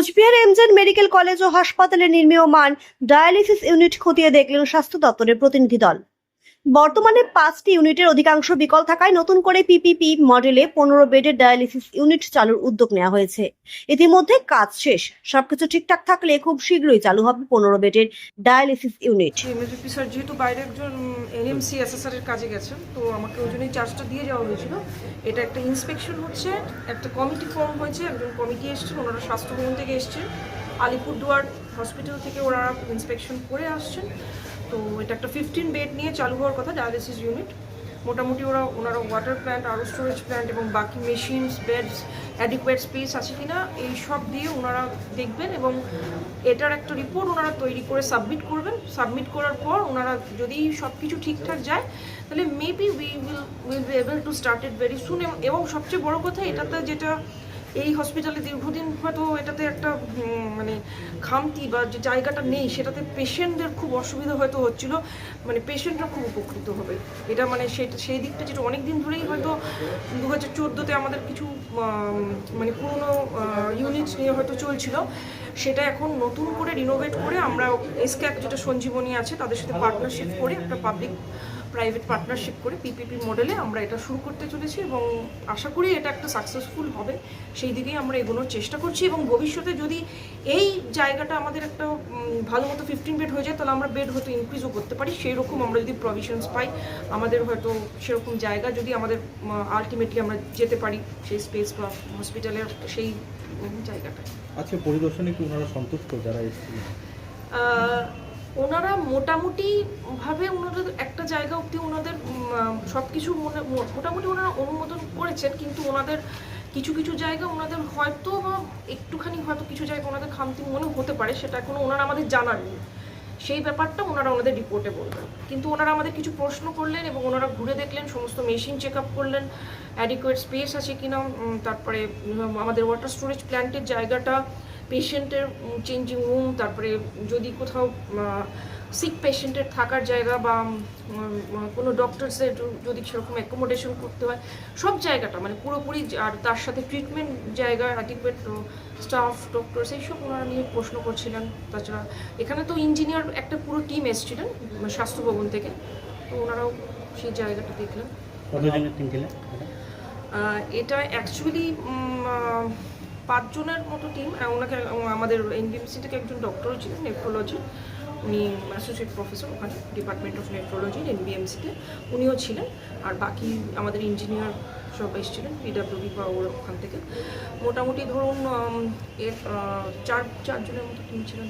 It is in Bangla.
কোচবিহার এমজেন মেডিকেল কলেজ ও হাসপাতালে নির্মীয়মান ডায়ালিসিস ইউনিট খতিয়ে দেখলেন স্বাস্থ্য দপ্তরের প্রতিনিধি দল। বর্তমানে পাঁচটি ইউনিটের অধিকাংশ বিকল থাকায় নতুন করে পিপিপি মডেলে পনেরো বেডের ডায়ালিসিস ইউনিট চালুর উদ্যোগ নেওয়া হয়েছে। ইতিমধ্যে কাজ শেষ। সবকিছু ঠিকঠাক থাকলে খুব শীঘ্রই চালু হবে পনেরো বেডের ডায়ালিসিস ইউনিট। যেহেতু বাইরে একজন এনএমসি এসএসআর এর কাজে গেছেন, তো আমাকে ওই জন্যই চার্জটা দিয়ে যাওয়া হয়েছিল। এটা একটা ইন্সপেকশন হচ্ছে, একটা কমিটি ফর্ম হয়েছে, একজন কমিটি এসছেন, ওনারা স্বাস্থ্যভবন থেকে এসছেন। আলিপুরদুয়ার হসপিটাল থেকে ওরা ইন্সপেকশন করে আসছেন। তো এটা একটা ফিফটিন বেড নিয়ে চালু হওয়ার কথা ডায়ালিসিস ইউনিট মোটামুটি ওরা ওনারা ওয়াটার প্ল্যান্ট আরও স্টোরেজ প্ল্যান্ট এবং বাকি মেশিনস বেডস অ্যাডিকুয়েট স্পেস আছে কি না এই সব দিয়ে ওনারা দেখবেন এবং এটার একটা রিপোর্ট ওনারা তৈরি করে সাবমিট করবেন। সাবমিট করার পর ওনারা যদি সব কিছু ঠিকঠাক যায়, তাহলে maybe we will will be able to start it very soon এবং সবচেয়ে বড় কথা, এটাতে যেটা এই হসপিটালে দীর্ঘদিন হয়তো এটাতে একটা মানে খামতি বা যে জায়গাটা নেই, সেটাতে পেশেন্টদের খুব অসুবিধা হয়তো হচ্ছিল। মানে পেশেন্টরা খুব উপকৃত হবে। এটা মানে সেটা সেই দিকটা যেটা অনেক দিন ধরেই হয়তো দু হাজার চোদ্দোতে আমাদের কিছু মানে পুরনো ইউনিটস নিয়ে হয়তো চলছিল। সেটা এখন নতুন করে রিনোভেট করে আমরা এসক্যাপ যেটা সঞ্জীবনী আছে, তাদের সাথে পার্টনারশিপ করে একটা পাবলিক প্রাইভেট পার্টনারশিপ করে পিপিপি মডেলে আমরা এটা শুরু করতে চলেছি এবং আশা করি এটা একটা সাকসেসফুল হবে। সেই দিকেই আমরা এগোনোর চেষ্টা করছি এবং ভবিষ্যতে যদি এই জায়গাটা আমাদের একটা ভালো মতো ফিফটিন বেড হয়ে যায় তাহলে আমরা বেড হয়তো ইনক্রিজও করতে পারি। সেই রকম আমরা যদি প্রভিশনস পাই আমাদের হয়তো সেরকম জায়গা যদি আমাদের আলটিমেটলি আমরা যেতে পারি সেই স্পেস বা হসপিটালের সেই জায়গাটা আজকে পরিদর্শনে কি ওনারা সন্তুষ্ট যারা এসেছিলেন? ওনারা মোটামুটি ভাবে ওনাদের একটা জায়গা অবধি ওনাদের সব কিছু মোটামুটি ওনারা অনুমোদন করেছেন, কিন্তু ওনাদের কিছু কিছু জায়গা ওনাদের হয়তো বা একটুখানি হয়তো কিছু জায়গা ওনাদের খামতি মনে হতে পারে, সেটা এখনও ওনারা আমাদের জানাননি সেই ব্যাপারটা ওনারা ওনাদের রিপোর্টে বলবেন। কিন্তু ওনারা আমাদের কিছু প্রশ্ন করলেন এবং ওনারা ঘুরে দেখলেন, সমস্ত মেশিন চেক আপ করলেন অ্যাডিকুয়েট স্পেস আছে কিনা তারপরে আমাদের ওয়াটার স্টোরেজ প্ল্যান্টের জায়গাটা পেশেন্টের চেঞ্জিং রুম তারপরে যদি কোথাও সিক পেশেন্টের থাকার জায়গা বা কোনো ডক্টরসের যদি সেরকম অ্যাকোমোডেশন করতে হয় সব জায়গাটা মানে পুরোপুরি আর তার সাথে ট্রিটমেন্ট জায়গা অ্যাডিকুয়েট স্টাফ ডক্টরস এইসব ওনারা নিয়ে প্রশ্ন করছিলেন। তাছাড়া এখানে তো ইঞ্জিনিয়ার একটা পুরো টিম এসেছিলেন স্বাস্থ্য ভবন থেকে। তো ওনারাও সেই জায়গাটা দেখলেন। এটা অ্যাকচুয়ালি পাঁচজনের মতো টিম ওনাকে আমাদের এনবিএমসি থেকে একজন ডক্টরও ছিলেন নেফ্রোলজি উনি অ্যাসোসিয়েট প্রফেসর ওখানে ডিপার্টমেন্ট অফ নেফ্রোলজি এনবিএমসিতে উনিও ছিলেন, আর বাকি আমাদের ইঞ্জিনিয়ার সব এসেছিলেন পিডাব্লিউডি বা ওর ওখান থেকে। মোটামুটি ধরুন এর চার, চারজনের মতো টিম ছিলেন।